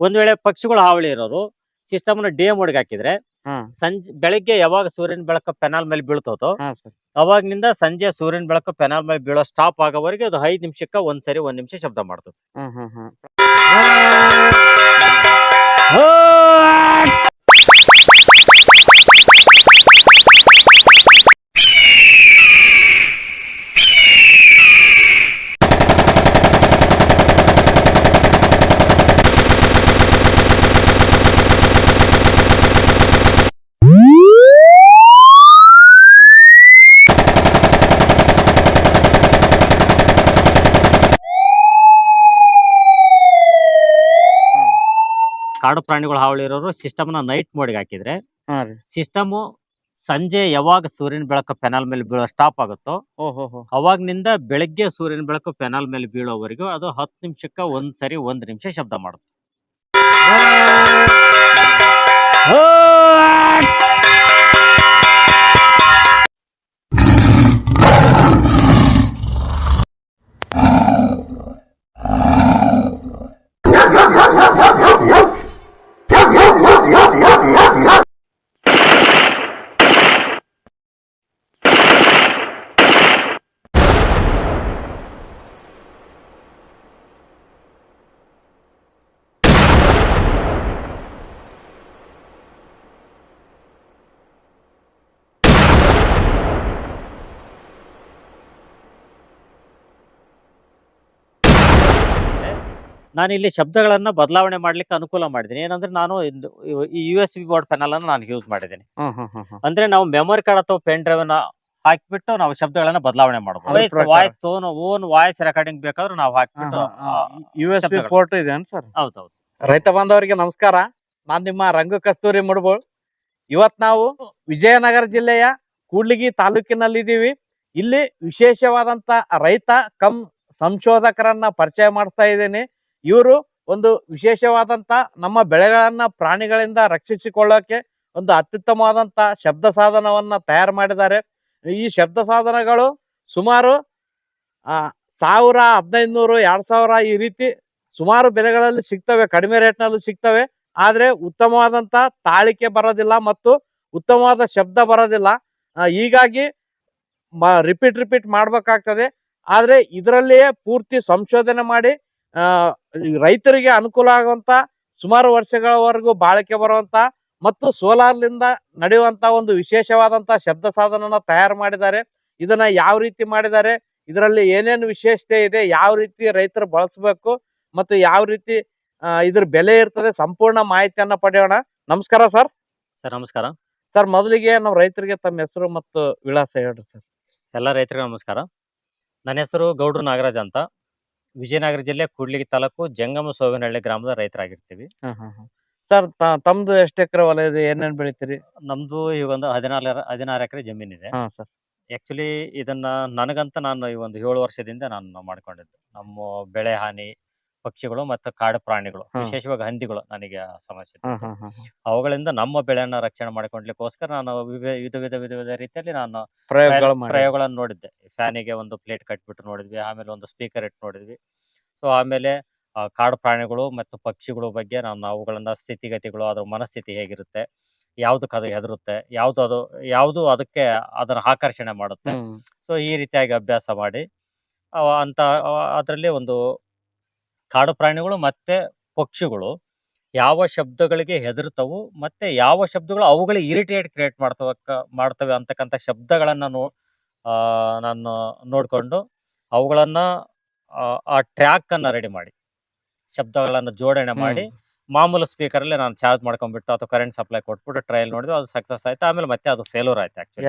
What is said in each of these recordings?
ಒಂದ್ ವೇಳೆ ಪಕ್ಷಿಗಳು ಹಾವಳಿ ಇರೋರು ಸಿಸ್ಟಮ್ನ ಡಿ ಮೋಡ್ಗೆ ಹಾಕಿದ್ರೆ ಸಂಜೆ ಬೆಳಿಗ್ಗೆ ಯಾವಾಗ ಸೂರ್ಯನ ಬೆಳಕು ಪೆನಾಲ್ ಮೇಲೆ ಬೀಳ್ತದೋ ಅವಾಗ್ನಿಂದ ಸಂಜೆ ಸೂರ್ಯನ ಬೆಳಕು ಪೆನಾಲ್ ಮೇಲೆ ಬೀಳೋ ಸ್ಟಾಪ್ ಆಗೋವರೆಗೆ ಅದು ಐದ್ ನಿಮಿಷಕ್ಕ ಒಂದ್ಸರಿ ಒಂದ್ ನಿಮಿಷ ಶಬ್ದ ಮಾಡ್ತದೆ ಹ್ಮ್ ಹ್ಮ್ ಹ್ಮ್ ಕಾಡು ಪ್ರಾಣಿಗಳು ಹಾವಳಿ ಇರೋರು ಸಿಸ್ಟಮ್ನ ನೈಟ್ ಮೋಡ್ಗೆ ಹಾಕಿದ್ರೆ ಹಾ ರೀ. ಸಿಸ್ಟಮ್ ಸಂಜೆ ಯಾವಾಗ ಸೂರ್ಯನ ಬೆಳಕು ಪೆನಲ್ ಮೇಲೆ ಬೀಳೋ ಸ್ಟಾಪ್ ಆಗುತ್ತೋ ಓಹೋ ಹೋ ಅವಾಗ್ನಿಂದ ಬೆಳಗ್ಗೆ ಸೂರ್ಯನ ಬೆಳಕು ಪೆನಲ್ ಮೇಲೆ ಬೀಳೋವರೆಗೂ ಅದು ಹತ್ತು ನಿಮಿಷಕ್ಕೆ ಒಂದ್ಸರಿ ಒಂದ್ ನಿಮಿಷ ಶಬ್ದ ಮಾಡುತ್ತೆ. ನಾನು ಇಲ್ಲಿ ಶಬ್ದಗಳನ್ನ ಬದಲಾವಣೆ ಮಾಡ್ಲಿಕ್ಕೆ ಅನುಕೂಲ ಮಾಡಿದ್ದೀನಿ. ಏನಂದ್ರೆ ನಾನು ಈ U S B board panel ಅನ್ನು ನಾನು ಯೂಸ್ ಮಾಡಿದ್ದೀನಿ. ಅಂದ್ರೆ ನಾವು ಮೆಮೊರಿ ಕಾರ್ಡ್ ಅಥವಾ ಪೆನ್ ಡ್ರೈವ್ನ ಹಾಕ್ಬಿಟ್ಟು ನಾವು ಶಬ್ದಗಳನ್ನ ಬದಲಾವಣೆ ಮಾಡಬಹುದು. Voice tone own voice recording ಬೇಕಾದ್ರೆ ನಾವು ಹಾಕ್ಬಿಟ್ಟು ಯು ಎಸ್ ಬಿ. ಪೋರ್ಟ್ ಇದೆ ಸರ್? ಹೌದೌದು. ರೈತ ಬಾಂಧವರಿಗೆ ನಮಸ್ಕಾರ. ನಾನ್ ನಿಮ್ಮ ರಂಗು ಕಸ್ತೂರಿ ಮುಡ್ಬೋಳ್. ಇವತ್ ನಾವು ವಿಜಯನಗರ ಜಿಲ್ಲೆಯ ಕೂಡ್ಲಿಗಿ ತಾಲೂಕಿನಲ್ಲಿದ್ದೀವಿ. ಇಲ್ಲಿ ವಿಶೇಷವಾದಂತ ರೈತ ಕಮ್ ಸಂಶೋಧಕರನ್ನ ಪರಿಚಯ ಮಾಡಿಸ್ತಾ ಇದ್ದೇನೆ. ಇವರು ಒಂದು ವಿಶೇಷವಾದಂತ ನಮ್ಮ ಬೆಳೆಗಳನ್ನ ಪ್ರಾಣಿಗಳಿಂದ ರಕ್ಷಿಸಿಕೊಳ್ಳೋಕೆ ಒಂದು ಅತ್ಯುತ್ತಮವಾದಂತ ಶಬ್ದ ಸಾಧನವನ್ನ ತಯಾರು ಮಾಡಿದ್ದಾರೆ. ಈ ಶಬ್ದ ಸಾಧನಗಳು ಸುಮಾರು ಸಾವಿರ ಹದಿನೈದು ನೂರು ಎರಡ್ ಸಾವಿರ ಈ ರೀತಿ ಸುಮಾರು ಬೆಲೆಗಳಲ್ಲಿ ಸಿಗ್ತವೆ, ಕಡಿಮೆ ರೇಟ್ನಲ್ಲೂ ಸಿಗ್ತವೆ. ಆದರೆ ಉತ್ತಮವಾದಂತ ತಾಳಿಕೆ ಬರೋದಿಲ್ಲ ಮತ್ತು ಉತ್ತಮವಾದ ಶಬ್ದ ಬರೋದಿಲ್ಲ. ಹೀಗಾಗಿ ರಿಪೀಟ್ ರಿಪೀಟ್ ಮಾಡಬೇಕಾಗ್ತದೆ. ಆದರೆ ಇದರಲ್ಲಿಯೇ ಪೂರ್ತಿ ಸಂಶೋಧನೆ ಮಾಡಿ ರೈತರಿಗೆ ಅನುಕೂಲ ಆಗುವಂತ ಸುಮಾರು ವರ್ಷಗಳವರೆಗೂ ಬಾಳಿಕೆ ಬರುವಂತ ಮತ್ತು ಸೋಲಾರ್ಲಿಂದ ನಡೆಯುವಂತ ಒಂದು ವಿಶೇಷವಾದಂತ ಶಬ್ದ ಸಾಧನನ ತಯಾರು ಮಾಡಿದ್ದಾರೆ. ಇದನ್ನ ಯಾವ ರೀತಿ ಮಾಡಿದ್ದಾರೆ ಇದರಲ್ಲಿ ಏನೇನು ವಿಶೇಷತೆ ಇದೆ ಯಾವ ರೀತಿ ರೈತರು ಬಳಸಬೇಕು ಮತ್ತು ಯಾವ ರೀತಿ ಇದ್ರ ಬೆಲೆ ಇರ್ತದೆ ಸಂಪೂರ್ಣ ಮಾಹಿತಿಯನ್ನ ಪಡೆಯೋಣ. ನಮಸ್ಕಾರ ಸರ್. ಸರ್ ನಮಸ್ಕಾರ. ಸರ್ ಮೊದಲಿಗೆ ನಾವು ರೈತರಿಗೆ ತಮ್ಮ ಹೆಸರು ಮತ್ತು ವಿಳಾಸ ಹೇಳ್ರಿ ಸರ್. ಎಲ್ಲ ರೈತರಿಗೆ ನಮಸ್ಕಾರ. ನನ್ನ ಹೆಸರು ಗೌಡ್ರು ನಾಗರಾಜ್ ಅಂತ. ವಿಜಯನಗರ ಜಿಲ್ಲೆ ಕೂಡ್ಲಿಗಿ ತಾಲೂಕು ಜಂಗಮ ಸೋವಿನಹಳ್ಳಿ ಗ್ರಾಮದ ರೈತರಾಗಿರ್ತೀವಿ. ಸರ್ ತಮ್ದು ಎಷ್ಟು ಎಕರೆ ಹೊಲ ಇದೆ ಏನೇನ್ ಬೆಳಿತೀರಿ? ನಮ್ದು ಈಗ ಒಂದು ಹದಿನಾರು ಹದಿನಾರು ಎಕರೆ ಜಮೀನಿದೆ ಇದೆ. ಸರ್. ಆಕ್ಚುಲಿ ಇದನ್ನ ನನಗಂತ ನಾನು ಈ ಒಂದು ಏಳು ವರ್ಷದಿಂದ ನಾನು ಮಾಡ್ಕೊಂಡಿದ್ದು. ನಮ್ಮ ಬೆಳೆ ಹಾನಿ ಪಕ್ಷಿಗಳು ಮತ್ತು ಕಾಡು ಪ್ರಾಣಿಗಳು ಹಾ. ವಿಶೇಷವಾಗಿ ಹಂದಿಗಳು ನನಗೆ ಸಮಸ್ಯೆ ಹಾ ಇತ್ತು. ಹಾ ಹಾ ಹಾ. ಅವುಗಳಿಂದ ನಮ್ಮ ಬೆಳೆಯನ್ನ ರಕ್ಷಣೆ ಮಾಡಿಕೊಂಡ್ಲಿಕ್ಕೋಸ್ಕರ ನಾನು ವಿಧ ವಿಧ ವಿಧ ವಿಧ ವಿಧ ರೀತಿಯಲ್ಲಿ ನಾನು ಪ್ರಯೋಗಗಳು ಮಾಡಿ ಪ್ರಯೋಗಗಳನ್ನು ನೋಡಿದ್ದೆ ಫ್ಯಾನಿಗೆ ಒಂದು ಪ್ಲೇಟ್ ಕಟ್ಬಿಟ್ಟು ನೋಡಿದ್ವಿ ಆಮೇಲೆ ಒಂದು ಸ್ಪೀಕರ್ ಇಟ್ಟು ನೋಡಿದ್ವಿ ಸೊ ಆಮೇಲೆ ಆ, ಕಾಡು ಪ್ರಾಣಿಗಳು ಮತ್ತು ಪಕ್ಷಿಗಳ ಬಗ್ಗೆ ನಾನು ಅವುಗಳನ್ನ ಸ್ಥಿತಿಗತಿಗಳು ಅದ್ರ ಮನಸ್ಥಿತಿ ಹೇಗಿರುತ್ತೆ ಯಾವ್ದಕ್ಕೆ ಅದು ಹೆದರುತ್ತೆ ಯಾವ್ದು ಅದು ಯಾವುದು ಅದಕ್ಕೆ ಅದನ್ನ ಆಕರ್ಷಣೆ ಮಾಡುತ್ತೆ ಹ್ಮ್. ಸೊ ಈ ರೀತಿಯಾಗಿ ಅಭ್ಯಾಸ ಮಾಡಿ ಅವ ಅಂತ ಅದರಲ್ಲಿ ಒಂದು ಕಾಡು ಪ್ರಾಣಿಗಳು ಮತ್ತೆ ಪಕ್ಷಿಗಳು. ಯಾವ ಶಬ್ದಗಳಿಗೆ ಹೆದರ್ತವು ಮತ್ತೆ ಯಾವ ಶಬ್ದಗಳು ಅವುಗಳಿಗೆ ಇರಿಟೇಟ್ ಕ್ರಿಯೇಟ್ ಮಾಡ್ತವ ಮಾಡ್ತವೆ ಅಂತಕ್ಕಂಥ ಶಬ್ದಗಳನ್ನ ನೋ ಆ, ನಾನು ನೋಡ್ಕೊಂಡು ಅವುಗಳನ್ನ ಆ, ಟ್ರ್ಯಾಕ್ ಅನ್ನ ರೆಡಿ ಮಾಡಿ. ಶಬ್ದಗಳನ್ನ ಜೋಡಣೆ ಮಾಡಿ. ಮಾಮೂಲು ಸ್ಪೀಕರ್ ಅಲ್ಲಿ ನಾನು ಚಾರ್ಜ್ ಮಾಡ್ಕೊಂಡ್ಬಿಟ್ಟು ಅಥವಾ ಕರೆಂಟ್ ಸಪ್ಲೈ ಕೊಟ್ಬಿಟ್ಟು ಟ್ರಯಲ್ ನೋಡಿದ್ವಿ ಅದು ಸಕ್ಸಸ್ ಆಯ್ತು. ಆಮೇಲೆ ಮತ್ತೆ ಅದು ಫೇಲ್ಯೂರ್ ಆಯ್ತು ಆಕ್ಚುಲಿ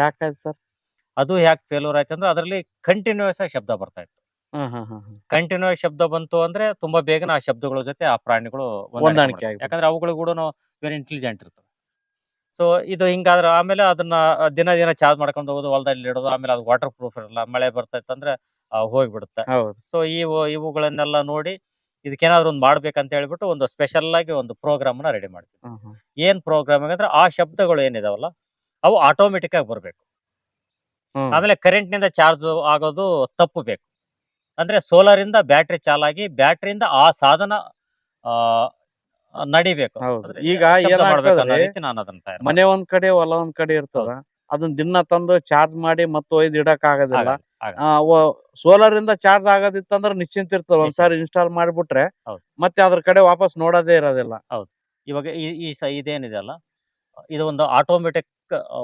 ಅದು ಯಾಕೆ ಫೇಲ್ಯೂರ್ ಆಯ್ತು ಅಂದ್ರೆ ಅದರಲ್ಲಿ ಕಂಟಿನ್ಯೂಸ್ ಆಗಿ ಶಬ್ದ ಬರ್ತಾ ಇತ್ತು. ಹ್ಮ್. ಕಂಟಿನ್ಯೂಸ್ ಶಬ್ದ ಬಂತು ಅಂದ್ರೆ ತುಂಬಾ ಬೇಗನೆ ಆ ಶಬ್ದಗಳ ಜೊತೆ ಆ ಪ್ರಾಣಿಗಳು ಹೊಂದಾಣಿಕೆ. ಯಾಕಂದ್ರೆ ಅವುಗಳು ಕೂಡ ವೆರಿ ಇಂಟೆಲಿಜೆಂಟ್ ಇರ್ತವೆ. ಸೊ ಇದು ಹಿಂಗಾದ್ರೆ ಆಮೇಲೆ ಅದನ್ನ ದಿನ ದಿನ ಚಾರ್ಜ್ ಮಾಡ್ಕೊಂಡು ಹೋಗೋದು ಹೊಲದಲ್ಲಿ ಇಡೋದು ಆಮೇಲೆ ಅದು ವಾಟರ್ ಪ್ರೂಫ್ ಇರಲ್ಲ ಮಳೆ ಬರ್ತಾ ಅಂದ್ರೆ ಹೋಗ್ಬಿಡುತ್ತೆ. ಸೊ ಇವು ಇವುಗಳನ್ನೆಲ್ಲ ನೋಡಿ ಇದಕ್ಕೇನಾದ್ರು ಒಂದು ಮಾಡ್ಬೇಕಂತ ಹೇಳ್ಬಿಟ್ಟು ಒಂದು ಸ್ಪೆಷಲ್ ಆಗಿ ಒಂದು ಪ್ರೋಗ್ರಾಮ್ನ ರೆಡಿ ಮಾಡ್ತೀವಿ. ಏನ್ ಪ್ರೋಗ್ರಾಮ್ ಅಂದ್ರೆ ಆ ಶಬ್ದಗಳು ಏನಿದಾವಲ್ಲ ಅವು ಆಟೋಮೆಟಿಕ್ ಆಗಿ ಬರ್ಬೇಕು. ಆಮೇಲೆ ಕರೆಂಟ್ನಿಂದ ಚಾರ್ಜ್ ಆಗೋದು ತಪ್ಪು ಬೇಕು. ಅಂದ್ರೆ ಸೋಲಾರ್ ಇಂದ ಬ್ಯಾಟ್ರಿ ಚಾಲಾಗಿ ಬ್ಯಾಟ್ರಿಯಿಂದ ಆ ಸಾಧನ ಆ, ನಡಿಬೇಕು. ಈಗ ನಾನು ಅದನ್ನ ಮನೆ ಒಂದ್ ಕಡೆ ಹೊಲ ಒಂದ್ ಕಡೆ ಇರ್ತದ. ಅದನ್ನ ದಿನ ತಂದು ಚಾರ್ಜ್ ಮಾಡಿ ಮತ್ತೆ ಒಯ್ದು ಇಡಕ್ ಆಗೋದಿಲ್ಲ. ಸೋಲಾರ್ ಇಂದ ಚಾರ್ಜ್ ಆಗೋದಿತ್ತಂದ್ರ ನಿಶ್ಚಿಂತ ಇರ್ತದ. ಒಂದ್ಸಾರಿ ಇನ್ಸ್ಟಾಲ್ ಮಾಡ್ಬಿಟ್ರೆ ಹೌದು. ಮತ್ತೆ ಅದ್ರ ಕಡೆ ವಾಪಸ್ ನೋಡೋದೇ ಇರೋದಿಲ್ಲ. ಇವಾಗ ಈ ಇದೇನಿದೆ ಅಲ್ಲ? ಇದು ಒಂದು ಆಟೋಮೆಟಿಕ್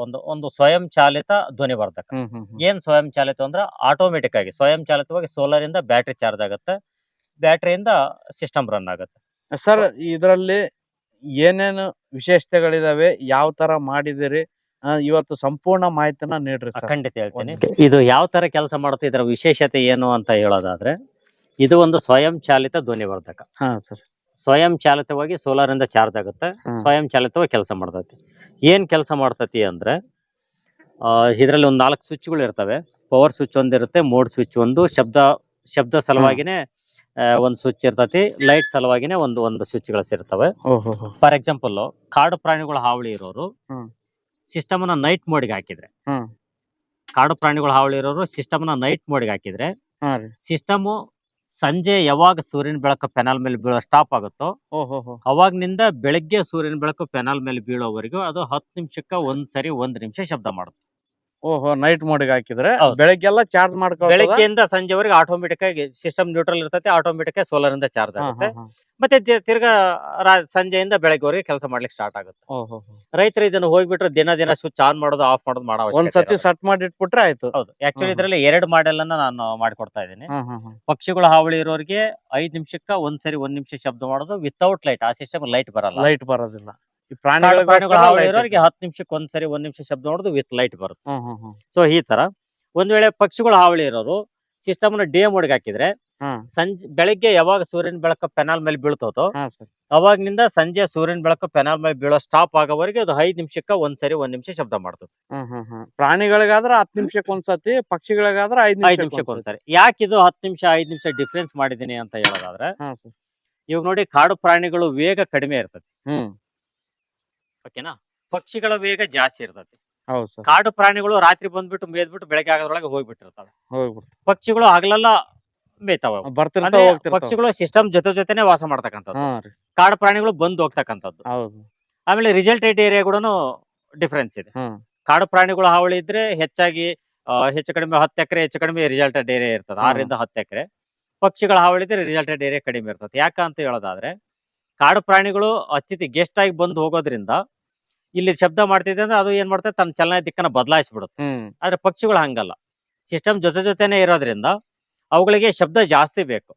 ಒಂದು ಒಂದು ಸ್ವಯಂ ಚಾಲಿತ ಧ್ವನಿ ವರ್ಧಕ. ಏನ್ ಸ್ವಯಂ ಚಾಲಿತ ಅಂದ್ರೆ ಆಟೋಮೆಟಿಕ್ ಆಗಿ ಸ್ವಯಂ ಚಾಲಿತವಾಗಿ ಸೋಲಾರ್ ಇಂದ ಬ್ಯಾಟ್ರಿ ಚಾರ್ಜ್ ಆಗುತ್ತೆ ಬ್ಯಾಟ್ರಿಯಿಂದ ಸಿಸ್ಟಮ್ ರನ್ ಆಗುತ್ತೆ. ಸರ್ ಇದರಲ್ಲಿ ಏನೇನು ವಿಶೇಷತೆಗಳಿದಾವೆ ಯಾವ ತರ ಮಾಡಿದಿರಿ ಇವತ್ತು ಸಂಪೂರ್ಣ ಮಾಹಿತಿನ ನೀಡ್ರಿ ಖಂಡಿತ ಹೇಳ್ತೀನಿ. ಇದು ಯಾವ ತರ ಕೆಲಸ ಮಾಡುತ್ತೆ ಇದರ ವಿಶೇಷತೆ ಏನು ಅಂತ ಹೇಳೋದಾದ್ರೆ ಇದು ಒಂದು ಸ್ವಯಂ ಚಾಲಿತ ಧ್ವನಿ ವರ್ಧಕ ಹಾ ಸರ್. ಸ್ವಯಂ ಚಾಲಿತವಾಗಿ ಸೋಲಾರ್ ಇಂದ ಚಾರ್ಜ್ ಆಗುತ್ತೆ. ಹ್ಮ್. ಸ್ವಯಂ ಚಾಲಿತವಾಗಿ ಕೆಲಸ ಮಾಡ್ತೈತಿ. ಏನ್ ಕೆಲಸ ಮಾಡ್ತತಿ ಅಂದ್ರೆ ಇದರಲ್ಲಿ ಒಂದ್ ನಾಲ್ಕು ಸ್ವಿಚ್ಗಳು ಇರ್ತವೆ. ಪವರ್ ಸ್ವಿಚ್ ಒಂದಿರುತ್ತೆ ಮೋಡ್ ಸ್ವಿಚ್ ಒಂದು ಶಬ್ದ ಶಬ್ದ ಸಲುವಾಗಿನೇ ಆ, ಒಂದು ಸ್ವಿಚ್ ಇರ್ತತಿ ಲೈಟ್ ಸಲುವಾಗಿನೇ ಒಂದು ಒಂದು ಸ್ವಿಚ್ಗಳು ಇರ್ತವೆ. ಓಹೋ ಫಾರ್ ಎಕ್ಸಾಂಪಲ್ ಕಾಡು ಪ್ರಾಣಿಗಳ ಹಾವಳಿ ಇರೋರು ಹ್ಮ್. ಸಿಸ್ಟಮ್ ಅನ್ನ ನೈಟ್ ಮೋಡ್ಗೆ ಹಾಕಿದ್ರೆ. ಹ್ಮ್. ಕಾಡು ಪ್ರಾಣಿಗಳ ಹಾವಳಿ ಇರೋರು ಸಿಸ್ಟಮ್ನ ನೈಟ್ ಮೋಡ್ಗೆ ಹಾಕಿದ್ರೆ ಹಾ ರೀ. ಸಿಸ್ಟಮ್ ಸಂಜೆ ಯಾವಾಗ ಸೂರ್ಯನ ಬೆಳಕು ಪೆನಾಲ್ ಮೇಲೆ ಬೀಳೋ ಸ್ಟಾಪ್ ಆಗುತ್ತೋ ಅವಾಗ್ನಿಂದ ಬೆಳಗ್ಗೆ ಸೂರ್ಯನ ಬೆಳಕು ಪೆನಾಲ್ ಮೇಲೆ ಬೀಳೋವರೆಗೂ ಅದು ಹತ್ತು ನಿಮಿಷಕ್ಕೆ ಒಂದ್ಸರಿ ಒಂದ್ ನಿಮಿಷ ಶಬ್ದ ಮಾಡುತ್ತೆ. ಓಹೋ ನೈಟ್ ಮೋಡಿಗೆ ಹಾಕಿದ್ರೆ ಹೌದು. ಬೆಳಗ್ಗೆಲ್ಲ ಚಾರ್ಜ್ ಮಾಡ್ಕೊಳ್ಳೋದ ಬೆಳಗ್ಗೆಯಿಂದ ಸಂಜೆವರೆಗೆ ಆಟೋಮೆಟಿಕ್ ಆಗಿ ಸಿಸ್ಟಮ್ ನ್ಯೂಟ್ರಲ್ ಇರ್ತೈತೆ ಆಟೋಮೆಟಿಕ್ ಆಗಿ ಸೋಲಾರ್ ಇಂದ ಚಾರ್ಜ್ ಆಗುತ್ತೆ. ಮತ್ತೆ ತಿ- ತಿರ್ಗಾ ರಾ- ಸಂಜೆಯಿಂದ ಬೆಳಗ್ಗೆವರೆಗೆ ಕೆಲಸ ಮಾಡ್ಲಿಕ್ಕೆ ಸ್ಟಾರ್ಟ್ ಆಗುತ್ತೆ. ರೈತರು ಇದನ್ನ ಹೋಗ್ಬಿಟ್ರೆ ದಿನ ದಿನ ಸ್ವಿಚ್ ಆನ್ ಮಾಡೋದು ಆಫ್ ಮಾಡೋದು ಮಾಡೋ ಒಂದ್ ಅವಶ್ಯಕತೆ ಸತಿ ಇರಲ್ಲ. ಸಟ್ ಮಾಡಿ ಇಟ್ಬಿಟ್ರೆ ಆಯ್ತು. ಹೌದು. Actually hmm. ಇದರಲ್ಲಿ ಎರಡು ಮಾಡೆಲ್ ಅನ್ನ ನಾನು ಮಾಡ್ಕೊಡ್ತಾ ಇದ್ದೀನಿ. ಹ್ಮ್ ಹ್ಮ್ ಹ್ಮ್. ಪಕ್ಷಿಗಳ ಹಾವಳಿ ಇರೋರಿಗೆ ಐದ್ ನಿಮಿಷಕ್ಕ ಒಂದ್ಸರಿ ಒಂದ್ ನಿಮಿಷ ಶಬ್ದ ಮಾಡೋದು ವಿತೌಟ್ ಲೈಟ್ ಆ ಸಿಸ್ಟಮ್ ಲೈಟ್ ಬರಲ್ಲ. ಲೈಟ್ ಬರೋದಿಲ್ಲ. ಈ ಕಾಡು ಪ್ರಾಣಿಗಳ ಪ್ರಾಣಿಗಳಿಗೋಸ್ಕರ ಹಾವಳಿ ಇರೋರಿಗೆ ಇದೆ. ಹತ್ತು ನಿಮಿಷಕ್ಕೆ ಒಂದ್ಸರಿ ಒಂದ್ ನಿಮಿಷ ಶಬ್ದ ನೋಡುದು ವಿತ್ ಲೈಟ್ ಬರುತ್ತೆ. ಸೊ ಈ ತರ. ಒಂದ್ ವೇಳೆ ಪಕ್ಷಿಗಳು ಹಾವಳಿ ಇರೋರು ಸಿಸ್ಟಮ್ನ ಡೇ ಮೋಡ್ಗೆ ಹಾಕಿದ್ರೆ. ಸಂಜೆ ಬೆಳಿಗ್ಗೆ ಯಾವಾಗ ಸೂರ್ಯನ ಬೆಳಕ ಪೆನಾಲ್ ಮೇಲೆ ಬೀಳ್ತದೋ ಅವಾಗಿನಿಂದ ಸಂಜೆ ಸೂರ್ಯನ ಬೆಳಕ ಪೆನಾಲ್ ಮೇಲೆ ಬೀಳೋ ಸ್ಟಾಪ್ ಆಗೋವರೆಗೆ ಅದು ಐದ್ ನಿಮಿಷಕ್ಕ ಒಂದ್ಸರಿ ಒಂದ್ ನಿಮಿಷ ಶಬ್ದ ಮಾಡ್ತದೆ. ಪ್ರಾಣಿಗಳಿಗಾದ್ರೆ ಹತ್ತು ನಿಮಿಷಕ್ಕೆ ಒಂದ್ಸತಿ ಪಕ್ಷಿಗಳಿಗಾದ್ರ ಐದ್ ಐದ್ ನಿಮಿಷಕ್ಕೆ ಒಂದ್ಸರಿ ಯಾಕೆ ಇದು ಹತ್ತು ನಿಮಿಷ ಐದ್ ನಿಮಿಷ ಡಿಫ್ರೆನ್ಸ್ ಮಾಡಿದೀನಿ ಅಂತ ಹೇಳೋದಾದ್ರೆ ಇವಾಗ ನೋಡಿ ಕಾಡು ಪ್ರಾಣಿಗಳು ವೇಗ ಕಡಿಮೆ ಇರ್ತದೆ. ಓಕೆನಾ? ಪಕ್ಷಿಗಳ ವೇಗ ಜಾಸ್ತಿ ಹೌದು ಸರ್. ಕಾಡು ಪ್ರಾಣಿಗಳು ರಾತ್ರಿ ಬಂದ್ಬಿಟ್ಟು ಮೇದ್ಬಿಟ್ಟು ಬೆಳಗ್ಗೆ ಆಗೋದ್ರೊಳಗೆ ಹೋಗ್ಬಿಟ್ಟಿರ್ತಾವೆ. ಹೋಗ್ಬಿಡ್ತು. ಪಕ್ಷಿಗಳು ಹಗಲೆಲ್ಲ ಮೇಯ್ತಾವ. ಬರ್ತಿರ್ತಾವ ಹೋಗ್ತಿರ್ತಾವ. ಪಕ್ಷಿಗಳು ಸಿಸ್ಟಮ್ ಜೊತೆ ಜೊತೆನೆ ವಾಸ ಮಾಡ್ತಕ್ಕಂಥದ್ದು. ಹಾ ರೀ. ಕಾಡು ಪ್ರಾಣಿಗಳು ಬಂದು ಹೋಗ್ತಕ್ಕಂಥದ್ದು. ಹೌದು. ಆಮೇಲೆ ರಿಸಲ್ಟೇಟ್ ಏರಿಯಾ ಕೂಡ ಡಿಫ್ರೆನ್ಸ್ ಇದೆ. ಹ್ಮ್ ಕಾಡು ಪ್ರಾಣಿಗಳ ಹಾವಳಿ ಇದ್ರೆ ಹೆಚ್ಚಾಗಿ ಆ, ಹೆಚ್ಚು ಕಡಿಮೆ ಹತ್ತು ಎಕರೆ ಹೆಚ್ಚು ಕಡಿಮೆ ರಿಸಲ್ಟೆಡ್ ಏರಿಯಾ ಇರ್ತದೆ. ಹಾ. ಆರರಿಂದ ಹತ್ತು ಎಕರೆ. ಪಕ್ಷಿಗಳ ಹಾವಳಿ ಇದ್ರೆ ರಿಸಲ್ಟೆಡ್ ಏರಿಯಾ ಕಡಿಮೆ ಇರ್ತದೆ. ಯಾಕ ಅಂತ ಹೇಳೋದಾದ್ರೆ ಕಾಡು ಪ್ರಾಣಿಗಳು ಅತಿಥಿ ಗೆಸ್ಟ್ ಆಗಿ ಬಂದು ಹೋಗೋದ್ರಿಂದ ಇಲ್ಲಿ ಶಬ್ದ ಮಾಡ್ತಿದೆ ಅಂದ್ರೆ ಅದು ಏನ್ ಮಾಡ್ತದೆ ತನ್ನ ಚಲನ ದಿಕ್ಕನ್ನ ಬದಲಾಯಿಸ್ಬಿಡುತ್ತೆ. ಆದ್ರೆ ಪಕ್ಷಿಗಳು ಹಂಗಲ್ಲ. ಸಿಸ್ಟಮ್ ಜೊತೆ ಜೊತೆನೆ ಇರೋದ್ರಿಂದ ಅವುಗಳಿಗೆ ಶಬ್ದ ಜಾಸ್ತಿ ಬೇಕು.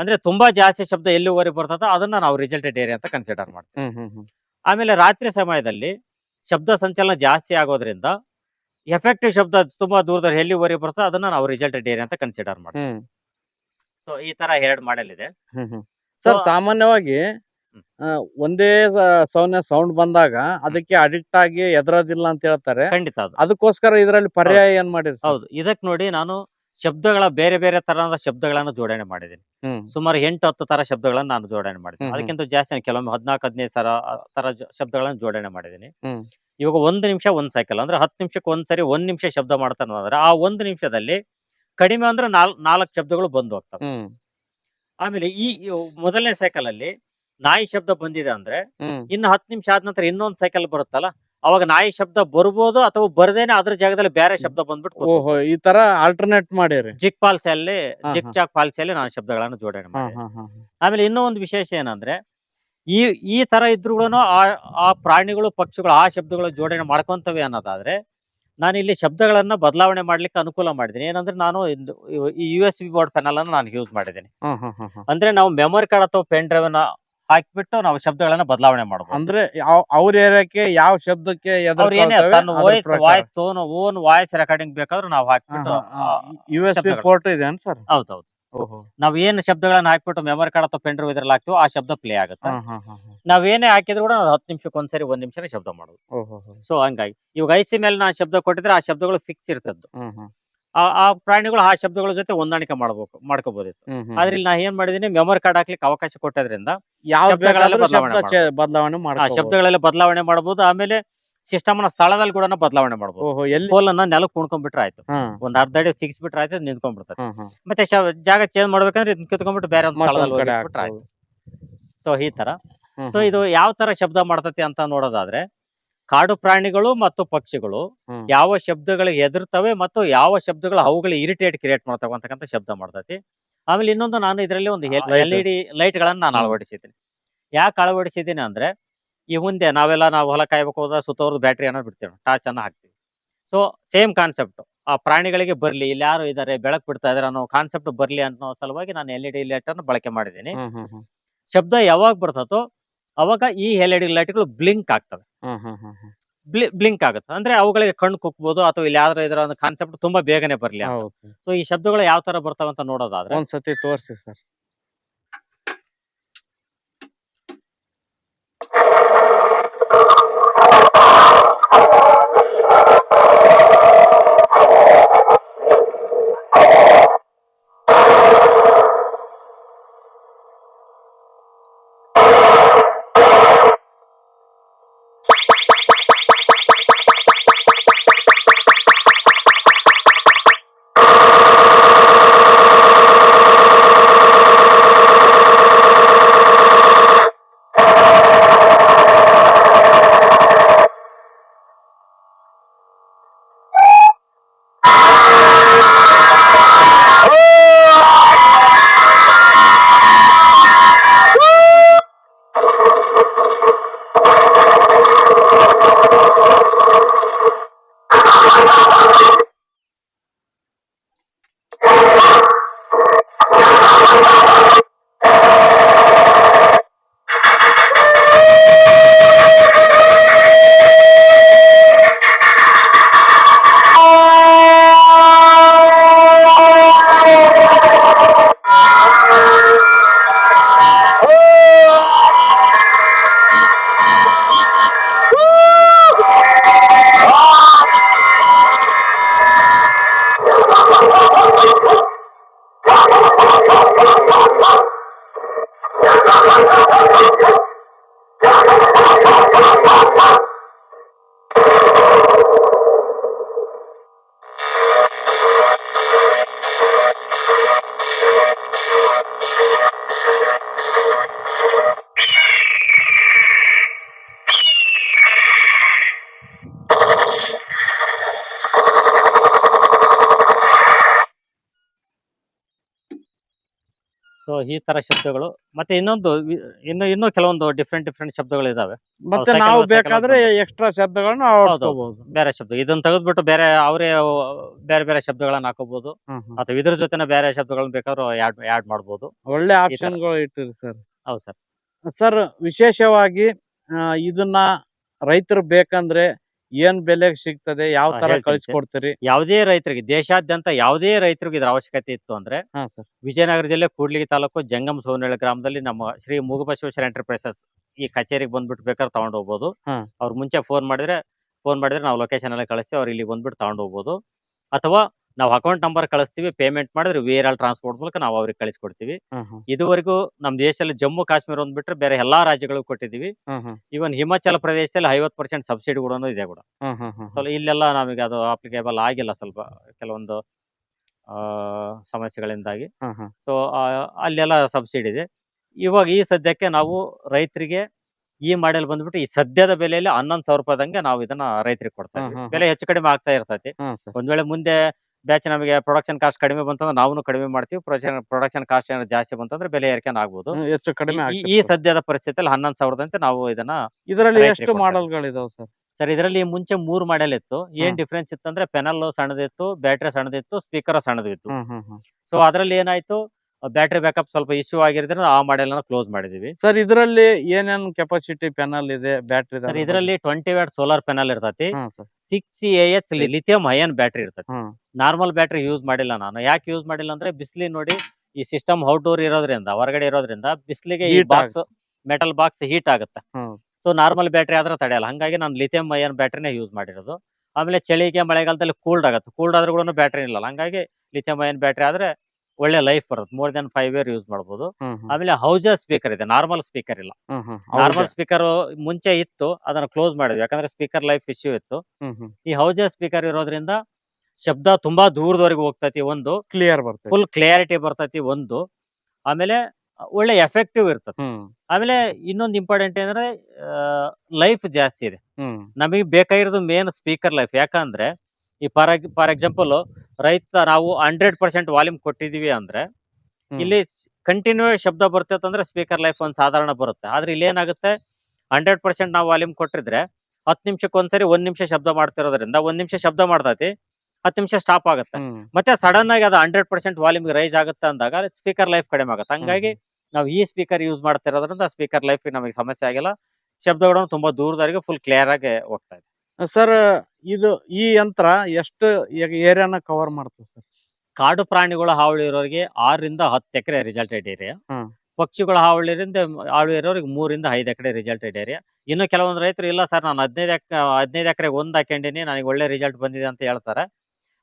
ಅಂದ್ರೆ ತುಂಬಾ ಜಾಸ್ತಿ ಶಬ್ದ ಎಲ್ಲಿವರೆಗೆ ಬರ್ತದೋ ಅದನ್ನ ನಾವು ರಿಸಲ್ಟೆಡ್ ಏರಿಯಾ ಅಂತ ಕನ್ಸಿಡರ್ ಮಾಡ್ತೀವಿ. ಆಮೇಲೆ ರಾತ್ರಿ ಸಮಯದಲ್ಲಿ ಶಬ್ದ ಸಂಚಲನ ಜಾಸ್ತಿ ಆಗೋದ್ರಿಂದ ಎಫೆಕ್ಟಿವ್ ಶಬ್ದ ತುಂಬಾ ದೂರದಲ್ಲಿ ಎಲ್ಲಿವರೆಗೆ ಬರ್ತದೆ ಅದನ್ನ ನಾವು ರಿಸಲ್ಟೆಡ್ ಏರಿಯಾ ಅಂತ ಕನ್ಸಿಡರ್ ಮಾಡ್ತೀವಿ. ಸೊ ಈ ತರ ಎರಡು ಮಾಡೆಲ್ ಇದೆ ಸರ್ ಸಾಮಾನ್ಯವಾಗಿ ಒಂದೇ ಸೌನ್ಯ ಸೌಂಡ್ ಬಂದಾಗ ಅದಕ್ಕೆ ಅಡಿಕ್ಟ್ ಆಗಿ ಎದರೋದಿಲ್ಲ ಅಂತ ಹೇಳ್ತಾರೆ. ಖಂಡಿತ ಅದು. ಅದಕ್ಕೋಸ್ಕರ ಇದರಲ್ಲಿ ಪರ್ಯಾಯ ಏನ್ ಮಾಡಿರಿ ಸರ್? ಹೌದು. ಇದಕ್ ನೋಡಿ ನಾನು ಶಬ್ದಗಳ ಬೇರೆ ಬೇರೆ ತರಹದ ಶಬ್ದಗಳನ್ನ ಜೋಡಣೆ ಮಾಡಿದ್ದೀನಿ. ಹ್ಮ್. ಸುಮಾರು ಎಂಟು ಹತ್ತು ತರ ಶಬ್ದಗಳನ್ನ ನಾನು ಜೋಡಣೆ ಮಾಡಿದ್ದೀನಿ. ಹ್ಮ್ ಹ್ಮ್. ಅದಕ್ಕಿಂತ ಜಾಸ್ತಿ ನಾನು ಕೆಲವೊಮ್ಮೆ ಹದಿನಾಲ್ಕು ಹದಿನೈದು ಸರ ತರ ಜ- ಶಬ್ದಗಳನ್ನ ಜೋಡಣೆ ಮಾಡಿದ್ದೀನಿ. ಹ್ಮ್. ಇವಾಗ ಒಂದು ನಿಮಿಷ ಒಂದ್ ಸೈಕಲ್ ಅಂದ್ರೆ ಹತ್ತು ನಿಮಿಷಕ್ಕೆ ಒಂದ್ಸರಿ ಒಂದ್ ನಿಮಿಷ ಶಬ್ದ ಮಾಡ್ತಾನೆ ಅಂದ್ರೆ ಆ ಒಂದು ನಿಮಿಷದಲ್ಲಿ ಕಡಿಮೆ ಅಂದ್ರೆ ನಾಲ್ ನಾಲ್ಕು ಶಬ್ದಗಳು ಬಂದು ಹೋಗ್ತವೆ. ಹ್ಮ್. ಆಮೇಲೆ ಈ ಈ ಮೊದಲನೇ ಸೈಕಲ್ ಅಲ್ಲಿ ನಾಯಿ ಶಬ್ದ ಬಂದಿದೆ ಅಂದ್ರೆ ಇನ್ನು ಹತ್ತು ನಿಮಿಷ ಆದ ನಂತರ ಇನ್ನೊಂದ್ ಸೈಕಲ್ ಬರುತ್ತಲ್ಲ ಅವಾಗ ನಾಯಿ ಶಬ್ದ ಬರ್ಬೋದು ಅಥವಾ ಬರದೇನೆ ಅದ್ರ ಜಾಗದಲ್ಲಿ ಬೇರೆ ಶಬ್ದ ಬಂದ್ಬಿಟ್ಟು. ಓಹೋ ಈ ತರ ಆಲ್ಟರ್ನೇಟ್ ಮಾಡಿರಿ. ಜಿಕ್ ಪಾಲ್ಸಿಯಲ್ಲಿ ಜಿಕ್. ಚಾಕ್ ಪಾಲ್ಸಿಯಲ್ಲಿ ನಾನು ಶಬ್ದಗಳನ್ನು ಜೋಡಣೆ ಮಾಡಿ ಆಮೇಲೆ ಇನ್ನೂ ಒಂದು ವಿಶೇಷ ಏನಂದ್ರೆ ಈ ಈ ತರ ಇದ್ರು ಆ ಆ ಪ್ರಾಣಿಗಳು ಪಕ್ಷಿಗಳು ಆ ಶಬ್ದಗಳ ಜೋಡಣೆ ಮಾಡ್ಕೊಂತವೆ ಅನ್ನೋದಾದ್ರೆ ನಾನು ಇಲ್ಲಿ ಶಬ್ದಗಳನ್ನ ಬದಲಾವಣೆ ಮಾಡ್ಲಿಕ್ಕೆ ಅನುಕೂಲ ಮಾಡಿದ್ದೀನಿ. ಏನಂದ್ರೆ ನಾನು U S B board panel ಅನ್ನು ನಾನು ಯೂಸ್ ಮಾಡಿದ್ದೀನಿ. ಅಂದ್ರೆ ನಾವು ಮೆಮೊರಿ ಕಾರ್ಡ್ ಅಥವಾ ಪೆನ್ ಡ್ರೈವ್ ಅನ್ನ ಹಾಕಿಬಿಟ್ಟು ನಾವು ಶಬ್ದಗಳನ್ನ ಬದಲಾವಣೆ ಮಾಡಬಹುದು ಅಂದ್ರೆ ಯಾವ- ಅವ್ರ ಏರಿಯಾಕ್ಕೆ ಯಾವ ಶಬ್ದಕ್ಕೆ ಅವ್ರು ಏನೇ ತನ್ನ ಅದ್ರ ವಾಯ್ಸ್ ಪ್ರಕಾರ. Voice tone own voice recording ಬೇಕಾದ್ರೂ ನಾವು ಹಾಕ್ಬಿಟ್ಟು. ಯು ಎಸ್ ಬಿ ಶಬ್ದಗಳು. ಪೋರ್ಟ್ ಇದೆ ಸರ್ ಹೌದೌದು ನಾವ್ ಏನ್ ಶಬ್ದಗಳನ್ನ ಹಾಕ್ಬಿಟ್ಟು ಮೆಮೊರಿ ಕಾರ್ಡ್ ಅಥವಾ ಪೆಂಡ್ರೂ ಇದ್ರಲ್ಲಿ ಹಾಕ್ತಿವೋ ಆ ಶಬ್ದ ಪ್ಲೇ ಆಗುತ್ತೆ. ನಾವ್ ಏನೇ ಹಾಕಿದ್ರು ಕೂಡ ನಾವು ಹತ್ತು ನಿಮಿಷಕ್ಕೆ ಒಂದ್ಸರಿ ಒಂದ್ ನಿಮಿಷನೇ ಶಬ್ದ ಮಾಡೋದು. ಸೊ ಹಂಗಾಗಿ ಇವಾಗ ಐಸಿ ಮೇಲೆ ನಾ ಶಬ್ದ ಕೊಟ್ಟಿದ್ರೆ ಆ ಶಬ್ದಗಳು ಫಿಕ್ಸ್ ಇರ್ತದ್ದು ಆ ಪ್ರಾಣಿಗಳು ಆ ಶಬ್ದಗಳ ಜೊತೆ ಹೊಂದಾಣಿಕೆ ಮಾಡಬೇಕು ಮಾಡ್ಕೋಬಹುದಿತ್ತು ಆದ್ರೆ ಇಲ್ಲಿ ನಾ ಏನ್ ಮಾಡಿದೀನಿ ಮೆಮೊರಿ ಕಾರ್ಡ್ ಹಾಕ್ಲಿಕ್ಕೆ ಅವಕಾಶ ಕೊಟ್ಟದ್ರಿಂದ ಬದಲಾವಣೆ ಶಬ್ದಗಳೆಲ್ಲ ಬದಲಾವಣೆ ಮಾಡಬಹುದು ಆಮೇಲೆ ಸಿಸ್ಟಮ್ನ ಸ್ಥಳದಲ್ಲಿ ಕೂಡ ಬದಲಾವಣೆ ಮಾಡಬಹುದು ಪೋಲ್ ಅನ್ನ ನೆಲಕ್ಕೆ ಕುಣ್ಕೊಂಡ್ಬಿಟ್ರೆ ಆಯ್ತು. ಒಂದ್ ಅರ್ಧ ಅಡಿ ಸಿಗ್ಸ್ಬಿಟ್ರೆ ಆಯ್ತು ನಿಂತ್ಕೊಂಡ್ಬಿಡ್ತದೆ. ಮತ್ತೆ ಜಾಗ ಚೇಂಜ್ ಮಾಡ್ಬೇಕಂದ್ರೆ ಇದನ್ನ ಕಿತ್ಕೊಂಡ್ಬಿಟ್ಟು ಬೇರೆ ಒಂದು ಸ್ಥಳದಲ್ಲಿ ಆಯ್ತು. ಸೊ ಈ ತರ. ಸೊ ಇದು ಯಾವ ತರ ಶಬ್ದ ಮಾಡ್ತತಿ ಅಂತ ನೋಡೋದಾದ್ರೆ ಕಾಡು ಪ್ರಾಣಿಗಳು ಮತ್ತು ಪಕ್ಷಿಗಳು ಹ್ಮ್. ಯಾವ ಶಬ್ದಗಳಿಗೆ ಎದುರ್ತವೆ ಮತ್ತು ಯಾವ ಶಬ್ದಗಳು ಅವುಗಳು ಇರಿಟೇಟ್ ಕ್ರಿಯೇಟ್ ಮಾಡ್ತಕ್ಕಂತ ಶಬ್ದ ಮಾಡ್ತೈತಿ ಆಮೇಲೆ ಇನ್ನೊಂದು ನಾನು ಇದರಲ್ಲಿ ಒಂದು Light. L E D light ಗಳನ್ನ ನಾನು ಹ್ಮ್. ಅಳವಡಿಸಿದ್ದೀನಿ ಯಾಕೆ ಅಳವಡಿಸಿದ್ದೀನಿ ಅಂದ್ರೆ ಈ ಮುಂದೆ ನಾವೆಲ್ಲ ನಾವು ಹೊಲ ಕಾಯ್ಬೇಕು ಹೋದ ಸುತ್ತೋರ್ದು ಬ್ಯಾಟ್ರಿ ಅನ್ನೋ ಬಿಡ್ತೀವಿ ಟಾರ್ಚ್ ಅನ್ನ ಹಾಕ್ತೀವಿ ಸೊ ಸೇಮ್ ಕಾನ್ಸೆಪ್ಟ್ ಆ ಪ್ರಾಣಿಗಳಿಗೆ ಬರ್ಲಿ ಇಲ್ಲಿ ಯಾರು ಇದಾರೆ ಬೆಳಕ್ ಬಿಡ್ತಾ ಇದಾರೆ ಅನ್ನೋ ಕಾನ್ಸೆಪ್ಟ್ ಬರ್ಲಿ ಅನ್ನೋ ಸಲುವಾಗಿ ನಾನು ಎಲ್ ಇ ಡಿ ಲೈಟ್ ಅನ್ನು ಬಳಕೆ ಮಾಡಿದ್ದೀನಿ ಹ್ಮ್, ಹ್ಮ್, ಹ್ಮ್. ಶಬ್ದ ಯಾವಾಗ ಬರ್ತತೋ ಅವಾಗ ಈ ಎಲ್ ಇ ಡಿ ಲೈಟ್ಗಳು ಬ್ಲಿಂಕ್ ಆಗ್ತವೆ. ಬ್ಲಿಂಕ್ ಆಗುತ್ತೆ. ಅಂದ್ರೆ ಅವುಗಳಿಗೆ ಕಣ್ಣು ಕುಕ್ಬೋದು ಅಥವಾ ಇಲ್ಲಿ ಯಾವ್ದಾರ ಇದರ ಒಂದು ಕಾನ್ಸೆಪ್ಟ್ ತುಂಬಾ ಬೇಗನೆ ಬರ್ಲಿ ಸೊ ಈ ಶಬ್ದಗಳು ಯಾವ ತರ ಬರ್ತಾವ ಅಂತ ನೋಡೋದಾದ್ರೆ ಒಂದ್ಸತಿ ತೋರ್ಸಿ sir. Oh, Oh, my God. ಈ ತರ ಶಬ್ದಗಳು ಮತ್ತೆ ಇನ್ನೊಂದು ಇನ್ನು ಇನ್ನು ಇನ್ನೂ ಕೆಲವೊಂದು ಡಿಫ್ರೆಂಟ್ ಡಿಫ್ರೆಂಟ್ ಶಬ್ದಗಳು ಇದಾವೆ ಮತ್ತೆ ನಾವು ಬೇಕಾದ್ರೆ ಎಕ್ಸ್ಟ್ರಾ ಶಬ್ದಗಳನ್ನ ಅಳವಡಿಸ್ಕೋಬಹುದು ಬೇರೆ ಶಬ್ದ. ಇದನ್ನ ತೆಗೆದ್ಬಿಟ್ಟು ಬೇರೆ ಅವರೇ ಬೇರೆ ಬೇರೆ ಶಬ್ದಗಳನ್ನ ಹಾಕೋಬಹುದು ಅಥವಾ ಇದ್ರ ಜೊತೆನೆ ಬೇರೆ ಶಬ್ದಗಳನ್ನ ಬೇಕಾದ್ರೂ ಆಡ್ ಆಡ್ ಮಾಡ್ಬೋದು. ಒಳ್ಳೆ ಆಪ್ಷನ್ ಆಪ್ಷನ್ಗಳು ಇಟ್ಟಿರಿ ಸರ್ ಹೌದು ಸರ್ ಸರ್ ವಿಶೇಷವಾಗಿ ಆ, ಇದನ್ನ ರೈತರು ಬೇಕಂದ್ರೆ ಏನ್ ಬೆಲೆ ಸಿಗ್ತದೆ ಯಾವ ಹಾ, ತರ ಹೇಳ್ತೀನಿ sir. ಕಳಿಸ್ಕೊಡ್ತೀರಿ? ಯಾವುದೇ ರೈತರಿಗೆ ದೇಶಾದ್ಯಂತ ಯಾವುದೇ ರೈತರಿಗೆ ಇದ್ರ ಅವಶ್ಯಕತೆ ಇತ್ತು ಅಂದ್ರೆ ಹಾ ಸರ್. ವಿಜಯನಗರ ಜಿಲ್ಲೆ ಕೂಡ್ಲಿಗಿ ತಾಲೂಕು ಜಂಗಮ್ ಸೋನಳ್ಳಿ ಗ್ರಾಮದಲ್ಲಿ ನಮ್ಮ ಶ್ರೀ ಮೂಗಬಸವೇಶ್ವರ ಎಂಟರ್ಪ್ರೈಸಸ್ ಈ ಕಚೇರಿಗೆ ಬಂದ್ಬಿಟ್ಟು ಬೇಕಾದ್ರೆ ತಗೊಂಡು ಹೋಗ್ಬೋದು. ಅವ್ರ ಅವ್ರು ಮುಂಚೆ ಫೋನ್ ಮಾಡಿದ್ರೆ ಫೋನ್ ಮಾಡಿದ್ರೆ ನಾವು ಲೊಕೇಶನ್ ಎಲ್ಲ ಕಳಿಸಿ ಅವ್ರು ಇಲ್ಲಿ ಬಂದ್ಬಿಟ್ಟು ತಗೊಂಡು ಹೋಗ್ಬೋದು. ಅಥವಾ ನಾವು ಅಕೌಂಟ್ ನಂಬರ್ ಕಳಿಸ್ತೀವಿ ಪೇಮೆಂಟ್ ಮಾಡಿದ್ರೆ ವಿ ಆರ್ ಟ್ರಾನ್ಸ್ಪೋರ್ಟ್ ಮೂಲಕ ನಾವು ಅವ್ರಿಗೆ ಕಳಿಸ್ಕೊಡ್ತೀವಿ. ಇದುವರೆಗೂ ನಮ್ಮ ದೇಶದಲ್ಲಿ ಜಮ್ಮು ಕಾಶ್ಮೀರ ಒಂದ್ ಬಿಟ್ರೆ ಬೇರೆ ಎಲ್ಲಾ ರಾಜ್ಯಗಳಿಗೂ ಕೊಟ್ಟಿದೀವಿ ಇವನ್ ಹಿಮಾಚಲ ಪ್ರದೇಶದಲ್ಲಿ ಐವತ್ತು ಪರ್ಸೆಂಟ್ ಸಬ್ಸಿಡಿ ಕೂಡ ಇದೆ ಕೂಡ. ಸ್ವಲ್ಪ ಇಲ್ಲೆಲ್ಲ ನಮಗೆ ಅದು ಅಪ್ಲಿಕೇಬಲ್ ಆಗಿಲ್ಲ ಸ್ವಲ್ಪ ಕೆಲವೊಂದು ಆ, ಸಮಸ್ಯೆಗಳಿಂದಾಗಿ. ಸೊ ಅಲ್ಲೆಲ್ಲ ಸಬ್ಸಿಡಿ ಇದೆ. ಇವಾಗ ಈ ಸದ್ಯಕ್ಕೆ ನಾವು ರೈತರಿಗೆ ಈ ಮಾಡೆಲ್ ಬಂದ್ಬಿಟ್ಟು ಈ ಸದ್ಯದ ಬೆಲೆಯಲ್ಲಿ ಹನ್ನೊಂದು ಸಾವಿರ ರೂಪಾಯಿದಂಗೆ ನಾವು ಇದನ್ನ ರೈತರಿಗೆ ಕೊಡ್ತಾ ಇದ್ವಿ ಬೆಲೆ ಹೆಚ್ಚು ಕಡಿಮೆ ಆಗ್ತಾ ಇರ್ತೈತಿ. ಒಂದ್ ವೇಳೆ ಮುಂದೆ ಬ್ಯಾಚ್ ನಮಗೆ ಪ್ರೊಡಕ್ಷನ್ ಕಾಸ್ಟ್ ಕಡಿಮೆ ಬಂತಂದ್ರೆ ನಾವು ಕಡಿಮೆ ಮಾಡ್ತೀವಿ. ಪ್ರೊಡಕ್ಷನ್ ಕಾಸ್ಟ್ ಏನಾದ್ರು ಜಾಸ್ತಿ ಬಂತಂದ್ರೆ ಬೆಲೆ ಏರಿಕೆ ಆಗ್ಬೋದು. ಹೆಚ್ಚು ಕಡಿಮೆ ಈ- ಸದ್ಯದ ಪರಿಸ್ಥಿತಿಯಲ್ಲಿ ಹನ್ನೊಂದು ಸಾವಿರದಂತೆ ನಾವು ಇದನ್ನ ಇದರಲ್ಲಿ ಎಷ್ಟು. ಮಾಡೆಲ್ಗಳಿದಾವೆ ಸರ್? ಸರ್ ಇದರಲ್ಲಿ ಮುಂಚೆ ಮೂರ್ ಮಾಡೆಲ್ ಇತ್ತು ಏನ್. ಡಿಫ್ರೆನ್ಸ್ ಇತ್ತಂದ್ರೆ ಪೆನಲ್ ಸಣ್ಣದಿತ್ತು ಬ್ಯಾಟ್ರಿ ಸಣ್ಣದಿತ್ತು ಸ್ಪೀಕರ್ ಸಣ್ಣದಿತ್ತು. ಸೊ ಅದರಲ್ಲಿ ಏನಾಯ್ತು? ಬ್ಯಾಟ್ರಿ ಬ್ಯಾಕಪ್ ಸ್ವಲ್ಪ ಇಶ್ಯೂ ಆಗಿರೋದ್ರಿಂದ ಆ ಮಾಡೆಲ್ ಅನ್ನ ಕ್ಲೋಸ್ ಮಾಡಿದೀವಿ ಸರ್ ಇದರಲ್ಲಿ ಏನೇನು ಕೆಪಾಸಿಟಿ ಪೆನಲ್ ಇದೆ ಬ್ಯಾಟ್ರಿ ಸರ್ ಇದರಲ್ಲಿ ಟ್ವೆಂಟಿ ವ್ಯಾಟ್ ಸೋಲಾರ್ ಪೆನಲ್ ಇರ್ತತಿ. Six A H lithium ion battery ಇರ್ತತಿ. ನಾರ್ಮಲ್ ಬ್ಯಾಟ್ರಿ ಯೂಸ್ ಮಾಡಿಲ್ಲ ನಾನು. ಯಾಕೆ ಯೂಸ್ ಮಾಡಿಲ್ಲ ಅಂದ್ರೆ ಬಿಸಿಲಿ ನೋಡಿ ಈ ಸಿಸ್ಟಮ್ ಔಟ್ಡೋರ್ ಇರೋದ್ರಿಂದ ಹೊರಗಡೆ ಇರೋದ್ರಿಂದ ಬಿಸಿಲಿಗೆ ಈ ಬಾಕ್ಸ್ ಮೆಟಲ್ ಬಾಕ್ಸ್ ಹೀಟ್ ಆಗುತ್ತೆ. ಸೊ ನಾರ್ಮಲ್ ಬ್ಯಾಟ್ರಿ ಆದ್ರೆ ತಡೆಯಲ್ಲ ಹಂಗಾಗಿ ನಾನು ಲಿಥಿಯಂ ಅಯನ್ ಬ್ಯಾಟ್ರಿನೇ ಯೂಸ್ ಮಾಡಿರೋದು. ಆಮೇಲೆ ಚಳಿಗೆ ಮಳೆಗಾಲದಲ್ಲಿ ಕೂಲ್ಡ್ ಆಗುತ್ತೆ. ಕೂಲ್ಡ್ ಆದ್ರೂ ಕೂಡ ಬ್ಯಾಟ್ರಿ ಇಲ್ಲ. ಹಂಗಾಗಿ ಲಿಥಿಯಂ ಅಯನ್ ಬ್ಯಾಟ್ರಿ ಆದ್ರೆ ಒಳ್ಳೆ ಲೈಫ್ ಬರುತ್ತೆ more than five year use hmm ಆಮೇಲೆ ಹೌಜರ್ ಸ್ಪೀಕರ್ ಇದೆ. ನಾರ್ಮಲ್ ಸ್ಪೀಕರ್ ಇಲ್ಲ. ನಾರ್ಮಲ್ ಸ್ಪೀಕರ್ ಮುಂಚೆ ಇತ್ತು. ಅದನ್ನ ಕ್ಲೋಸ್ ಮಾಡಿದ್ವಿ. ಯಾಕಂದ್ರೆ ಸ್ಪೀಕರ್ ಲೈಫ್ ಇಶ್ಯೂ ಇತ್ತು. ಈ ಹೌಜರ್ ಸ್ಪೀಕರ್ ಇರೋದ್ರಿಂದ ಶಬ್ದ ತುಂಬಾ ದೂರದವರೆಗೆ ಹೋಗ್ತೈತಿ ಒಂದು. ಕ್ಲಿಯರ್ ಬರ್ತದೆ ಫುಲ್ ಕ್ಲಿಯಾರಿಟಿ ಬರ್ತೈತಿ ಒಂದು. ಆಮೇಲೆ ಒಳ್ಳೆ ಎಫೆಕ್ಟಿವ್ ಇರ್ತದೆ. ಆಮೇಲೆ ಇನ್ನೊಂದು ಇಂಪಾರ್ಟೆಂಟ್ ಏನಂದ್ರೆ ಲೈಫ್ ಜಾಸ್ತಿ ಇದೆ. ನಮಗೆ ಬೇಕಾಗಿರೋದು ಮೇನ್ ಸ್ಪೀಕರ್ ಲೈಫ್ ಯಾಕಂದ್ರೆ ಈ ಫಾರ್ ಫಾರ್ ಎಕ್ಸಾಂಪಲ್ ರೈತ ನಾವು ಹಂಡ್ರೆಡ್ ಪರ್ಸೆಂಟ್ ವಾಲ್ಯೂಮ್ ಕೊಟ್ಟಿದೀವಿ ಅಂದ್ರೆ ಇಲ್ಲಿ ಕಂಟಿನ್ಯೂ ಶಬ್ದ ಬರ್ತೈತೆ ಅಂದ್ರೆ ಸ್ಪೀಕರ್ ಲೈಫ್ ಒಂದು ಸಾಧಾರಣ ಬರುತ್ತೆ. ಆದ್ರೆ ಇಲ್ಲಿ ಏನಾಗುತ್ತೆ? ಹಂಡ್ರೆಡ್ ಪರ್ಸೆಂಟ್ ನಾವು ವಾಲ್ಯೂಮ್ ಕೊಟ್ಟಿದ್ರೆ ಹತ್ತು ನಿಮಿಷಕ್ಕೆ ಒಂದ್ಸರಿ ಒಂದ್ ನಿಮಿಷ ಶಬ್ದ ಮಾಡ್ತಿರೋದ್ರಿಂದ ಒಂದ್ ನಿಮಿಷ ಶಬ್ದ ಮಾಡ್ತೈತಿ ಹತ್ತು ನಿಮಿಷ ಸ್ಟಾಪ್ ಆಗುತ್ತೆ. ಮತ್ತೆ ಸಡನ್ ಆಗಿ ಅದು ಹಂಡ್ರೆಡ್ ಪರ್ಸೆಂಟ್ ವಾಲ್ಯೂಮ್ ರೈಸ್ ಆಗುತ್ತೆ ಅಂದಾಗ ಸ್ಪೀಕರ್ ಲೈಫ್ ಕಡಿಮೆ ಆಗುತ್ತೆ. ಹಂಗಾಗಿ ನಾವು ಈ ಸ್ಪೀಕರ್ ಯೂಸ್ ಮಾಡ್ತಿರೋದ್ರಿಂದ ಸ್ಪೀಕರ್ ಲೈಫ್ ನಮಗೆ ಸಮಸ್ಯೆ ಆಗಿಲ್ಲ. ಶಬ್ದಗಳನ್ನು ತುಂಬಾ ದೂರದವರೆಗೆ ಫುಲ್ ಕ್ಲಿಯರ್ ಆಗಿ ಹೋಗ್ತಾ ಇದೆ. ಸರ್ ಇದು ಈ ಯಂತ್ರ ಎಷ್ಟು ಏರಿಯಾನ ಕವರ್ ಮಾಡ್ತದೆ ಸರ್? ಕಾಡು ಪ್ರಾಣಿಗಳ ಹಾವಳಿ ಇರೋರಿಗೆ ಆರರಿಂದ ಹತ್ತು ಎಕರೆ ರಿಸಲ್ಟೆಡ್ ಏರಿಯಾ ಹ್ಮ್. ಪಕ್ಷಿಗಳ ಹಾವಳಿರಿಂದ ಹಾವಳಿ ಇರೋರಿಗೆ ಮೂರಿಂದ ಐದು ಎಕರೆ ರಿಸಲ್ಟೆಡ್ ಏರಿಯಾ ಇನ್ನು ಕೆಲವೊಂದು ರೈತರು ಇಲ್ಲ ಸರ್ ನಾನು ಹದಿನೈದು ಎಕ್ ಹದಿನೈದು ಎಕರೆಗೆ ಒಂದು ಹಾಕೊಂಡಿನಿ ನನಗೆ ಒಳ್ಳೆ ರಿಸಲ್ಟ್ ಬಂದಿದೆ ಅಂತ ಹೇಳ್ತಾರೆ.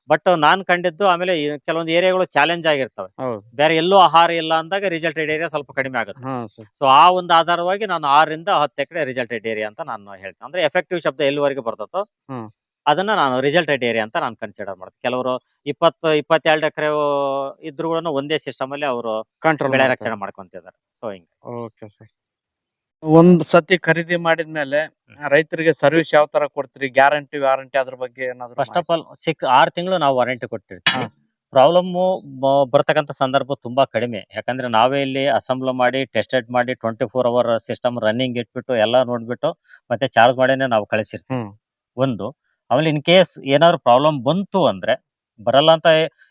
ಬಟ್ ನಾನು ಕಂಡಿದ್ದು ಆಮೇಲೆ ಈ ಕೆಲವೊಂದು ಏರಿಯಾಗಳು ಚಾಲೆಂಜ್ ಆಗಿರ್ತವೆ. ಹೌದು. ಬೇರೆ ಎಲ್ಲೂ ಆಹಾರ ಇಲ್ಲ ಅಂದಾಗ ರಿಸಲ್ಟೆಡ್ ಏರಿಯಾ ಸ್ವಲ್ಪ ಕಡಿಮೆ ಆಗುತ್ತೆ. ಹಾ ಸರ್. ಸೊ ಆ ಒಂದು ಆಧಾರವಾಗಿ ನಾನು ಆರರಿಂದ ಹತ್ತು ಎಕರೆ ರಿಸಲ್ಟೆಡ್ ಏರಿಯಾ ಅಂತ ನಾನು ಹೇಳ್ತೇನೆ. ಅಂದ್ರೆ ಎಫೆಕ್ಟಿವ್ ಶಬ್ದ ಎಲ್ಲಿವರೆಗೆ ಬರ್ತದೋ ಹ್ಮ್. ಅದನ್ನ ನಾನು ರಿಸಲ್ಟೆಡ್ ಏರಿಯಾ ಅಂತ ನಾನು ಕನ್ಸಿಡರ್ ಮಾಡ್ತೀನಿ ಕೆಲವರು ಇಪ್ಪತ್ತು ಇಪ್ಪತ್ತೆರಡು ಎಕರೆ ಇದ್ರು ಕೂಡ ಒಂದೇ ಸಿಸ್ಟಮ್ ಅಲ್ಲಿ ಅವರು ಕಂಟ್ರೋಲ್ ಬೆಳೆ ರಕ್ಷಣೆ ಮಾಡ್ಕೊಂತಿದ್ದಾರೆ ಸೊ ಹಿಂಗೆ. ಓಕೆ ಸರ್ ಒಂದ್ ಸತಿ ಖರೀದಿ ಮಾಡಿದ್ಮೇಲೆ ರೈತರಿಗೆ ಸರ್ವಿಸ್ ಯಾವ ತರ ಕೊಡ್ತೀರಿ? ಗ್ಯಾರಂಟಿ ವಾರಂಟಿ ಅದ್ರ ಬಗ್ಗೆ ಏನಾದ್ರು ಫಸ್ಟ್ ಆಫ್ ಆಲ್ ಸಿಕ್ಸ್ ಆರು ತಿಂಗಳು ನಾವು ವಾರಂಟಿ ಕೊಟ್ಟಿರ್ತೀವಿ. ಪ್ರಾಬ್ಲಮ್ ಬರ್ತಕ್ಕಂಥ ಸಂದರ್ಭ ತುಂಬಾ ಕಡಿಮೆ. ಯಾಕಂದ್ರೆ ನಾವೇ ಇಲ್ಲಿ ಅಸೆಂಬ್ಲ್ ಮಾಡಿ ಟೆಸ್ಟೆಡ್ ಮಾಡಿ twenty four hour system running ಇಟ್ಬಿಟ್ಟು ಎಲ್ಲ ನೋಡ್ಬಿಟ್ಟು ಮತ್ತೆ ಚಾರ್ಜ್ ಮಾಡಿನೇ ನಾವು ಕಳಿಸಿರ್ತೀವಿ. ಒಂದು ಆಮೇಲೆ ಇನ್ ಕೇಸ್ ಏನಾದ್ರು ಪ್ರಾಬ್ಲಮ್ ಬಂತು ಅಂದ್ರೆ ಬರಲ್ಲ ಅಂತ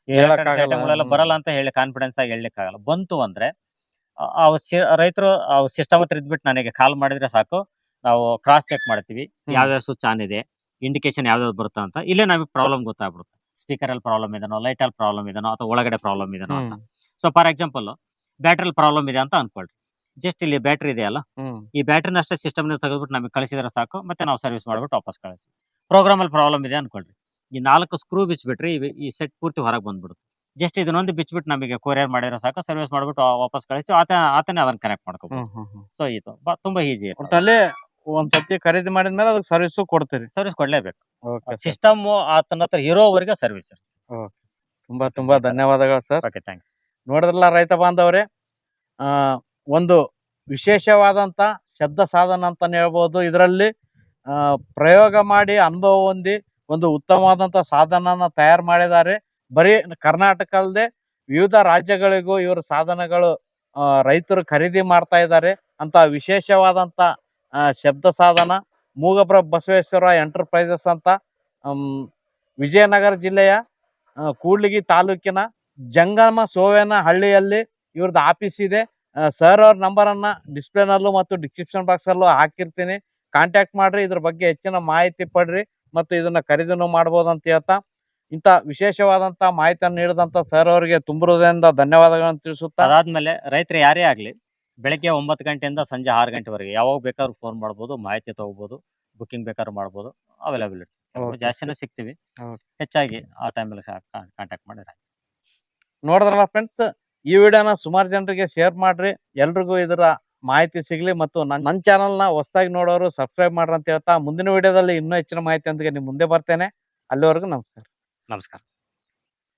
ಹೇಳಕ್ಕಾಗಲ್ಲ. ಬರಲ್ಲ ಅಂತ ಹೇಳಿ ಕಾನ್ಫಿಡೆನ್ಸ್ ಆಗಿ ಹೇಳಲಿಕ್ಕಾಗಲ್ಲ. ಬಂತು ಅಂದ್ರೆ ರೈತರು ಸಿಸ್ಟಮ್ ಹತ್ರ ಇದ್ಬಿಟ್ಟು ನನಗೆ ಕಾಲ್ ಮಾಡಿದ್ರೆ ಸಾಕು. ನಾವು ಕ್ರಾಸ್ ಚೆಕ್ ಮಾಡ್ತೀವಿ. ಯಾವ್ಯಾವ ಸ್ವಿಚ್ ಆನ್ ಇದೆ ಇಂಡಿಕೇಶನ್ ಯಾವ್ದಾವ್ದು ಬರುತ್ತಾ ಅಂತ. ಇಲ್ಲೇ ನಮಗೆ ಪ್ರಾಬ್ಲಮ್ ಗೊತ್ತಾಗ್ಬಿಡುತ್ತೆ. ಸ್ಪೀಕರ್ ಅಲ್ಲಿ ಪ್ರಾಬ್ಲಮ್ ಇದೆನೋ ಲೈಟ್ ಅಲ್ಲಿ ಪ್ರಾಬ್ಲಮ್ ಇದೆನೋ ಅಥವಾ ಒಳಗಡೆ ಪ್ರಾಬ್ಲಮ್ ಇದೆನೋ ಅಂತ. So for example battery problem ಇದೆ ಅಂತ ಅನ್ಕೊಳ್ರಿ. ಜಸ್ಟ್ ಇಲ್ಲಿ ಬ್ಯಾಟ್ರಿ ಇದೆಯಲ್ಲ ಈ ಬ್ಯಾಟ್ರಿನ ಅಷ್ಟೇ ಸಿಸ್ಟಮ್ ತೆಗೆದ್ಬಿಟ್ಟು ನಮಗೆ ಕಳಿಸಿದ್ರೆ ಸಾಕು. ಮತ್ತೆ ನಾವು ಸರ್ವಿಸ್ ಮಾಡ್ಬಿಟ್ಟು ವಾಪಸ್ ಕಳಿಸಿ ಪ್ರೋಗ್ರಾಮ್ ಅಲ್ಲಿ ಪ್ರಾಬ್ಲಮ್ ಇದೆ ಅನ್ಕೊಳ್ರಿ. ಈ ನಾಲ್ಕು ಸ್ಕ್ರೂ ಬಿಚ್ಬಿಟ್ರಿ ಈ ಸೆಟ್ ಪೂರ್ತಿ ಹೊರಗೆ ಬಂದ್ಬಿಡುತ್ತೆ. ಜಸ್ಟ್ ಇದನ್ನೊಂದು ಬಿಚ್ಬಿಟ್ಟು ನಮಗೆ ಕೊರಿಯರ್ ಮಾಡಿದ್ರೆ ಸಾಕು ಸರ್ವಿಸ್ ಮಾಡ್ಬಿಟ್ಟು ವಾಪಸ್ ಕಳಿಸಿ ಆತ ಆತನೇ ಅದನ್ನ ಕನೆಕ್ಟ್ ಮಾಡ್ಕೋಬಹುದು ಹ್ಮ್ ಸೊ ಇದು ತುಂಬಾ ಈಸಿ ಒಟ್ಟಲ್ಲಿ ಒಂದ್ ಸತಿ ಖರೀದಿ ಮಾಡಿದ್ಮೇಲೆ ಅದಕ್ಕೆ ಸರ್ವಿಸ್ ಕೊಡ್ತೀರಿ. ಸರ್ವಿಸ್ ಕೊಡ್ಲೇಬೇಕು. ಸಿಸ್ಟಮ್ ಆತನ ಹತ್ರ ಇರೋವರೆಗೆ ಸರ್ವಿಸ್ ತುಂಬಾ ತುಂಬಾ ಧನ್ಯವಾದಗಳು ಸರ್ ಓಕೆ ಥ್ಯಾಂಕ್ ನೋಡಿದ್ರಲ್ಲ ರೈತ ಬಾಂಧವರೇ ಒಂದು ವಿಶೇಷವಾದಂತ ಶಬ್ದ ಸಾಧನ ಅಂತಾನೆ ಹೇಳ್ಬೋದು. ಇದರಲ್ಲಿ ಪ್ರಯೋಗ ಮಾಡಿ ಅನುಭವ ಹೊಂದಿ ಒಂದು ಉತ್ತಮವಾದಂಥ ಸಾಧನನ ತಯಾರು ಮಾಡಿದ್ದಾರೆ. ಬರೀ ಕರ್ನಾಟಕ ಅಲ್ಲದೆ ವಿವಿಧ ರಾಜ್ಯಗಳಿಗೂ ಇವರ ಸಾಧನಗಳು ರೈತರು ಖರೀದಿ ಮಾಡ್ತಾ ಇದ್ದಾರೆ. ಅಂತ ವಿಶೇಷವಾದಂತ ಆ, ಶಬ್ದ ಸಾಧನ ಮೂಗಬ್ರ ಬಸವೇಶ್ವರ ಎಂಟರ್ಪ್ರೈಸಸ್ ಅಂತ ವಿಜಯನಗರ ಜಿಲ್ಲೆಯ ಕೂಡ್ಲಿಗಿ ತಾಲೂಕಿನ ಜಂಗಮ ಸೋವೇನ ಹಳ್ಳಿಯಲ್ಲಿ ಇವ್ರದ್ದು ಆಫೀಸ್ ಇದೆ. ಸರ್ ಅವ್ರ ನಂಬರನ್ನು ಡಿಸ್ಪ್ಲೇನಲ್ಲೂ ಮತ್ತು ಡಿಸ್ಕ್ರಿಪ್ಷನ್ ಬಾಕ್ಸಲ್ಲೂ ಹಾಕಿರ್ತೀನಿ. ಕಾಂಟ್ಯಾಕ್ಟ್ ಮಾಡ್ರಿ ಇದ್ರ ಬಗ್ಗೆ ಹೆಚ್ಚಿನ ಮಾಹಿತಿ ಪಡ್ರಿ ಮತ್ತು ಇದನ್ನ ಖರೀದಿನೂ ಮಾಡ್ಬೋದು ಅಂತ ಹೇಳ್ತಾ ಇಂತ ವಿಶೇಷವಾದಂತ ಮಾಹಿತಿಯನ್ನು ನೀಡಿದಂತ ಸರ್ ಅವರಿಗೆ ತುಂಬಿರುವುದರಿಂದ ಧನ್ಯವಾದಗಳನ್ನು ತಿಳಿಸುತ್ತಾ. ಅದಾದ್ಮೇಲೆ ರೈತರು ಯಾರೇ ಆಗ್ಲಿ ಬೆಳಗ್ಗೆ ಒಂಬತ್ತು ಗಂಟೆಯಿಂದ ಸಂಜೆ ಆರು ಗಂಟೆವರೆಗೆ ಯಾವಾಗ ಬೇಕಾದ್ರೂ ಫೋನ್ ಮಾಡ್ಬೋದು ಮಾಹಿತಿ ತಗೋಬಹುದು ಬುಕಿಂಗ್ ಬೇಕಾದ್ರೂ ಮಾಡ್ಬೋದು ಅವೈಲೇಬಿಲಿಟಿ ಜಾಸ್ತಿನೂ ಸಿಗ್ತೀವಿ. ಹೆಚ್ಚಾಗಿ ಆ ಟೈಮಲ್ಲಿ ಕಾಂಟ್ಯಾಕ್ಟ್ ಮಾಡಿದ್ರೆ ನೋಡಿದ್ರಲ್ಲ ಫ್ರೆಂಡ್ಸ್ ಈ ವಿಡಿಯೋನ ಸುಮಾರು ಜನರಿಗೆ ಶೇರ್ ಮಾಡ್ರಿ ಎಲ್ರಿಗೂ ಇದರ ಮಾಹಿತಿ ಸಿಗ್ಲಿ ಮತ್ತು ನನ್ನ ನನ್ನ ಚಾನಲ್ನ ಹೊಸದಾಗಿ ನೋಡೋರು ಸಬ್ಸ್ಕ್ರೈಬ್ ಮಾಡ್ರಿ ಅಂತ ಹೇಳ್ತಾ ಮುಂದಿನ ವಿಡಿಯೋದಲ್ಲಿ ಇನ್ನೂ ಹೆಚ್ಚಿನ ಮಾಹಿತಿ ಅಂತ ನಿಮ್ಮ ಮುಂದೆ ಬರ್ತೇನೆ. ಅಲ್ಲಿವರೆಗೂ ನಮಸ್ಕಾರ. ನಮಸ್ಕಾರ.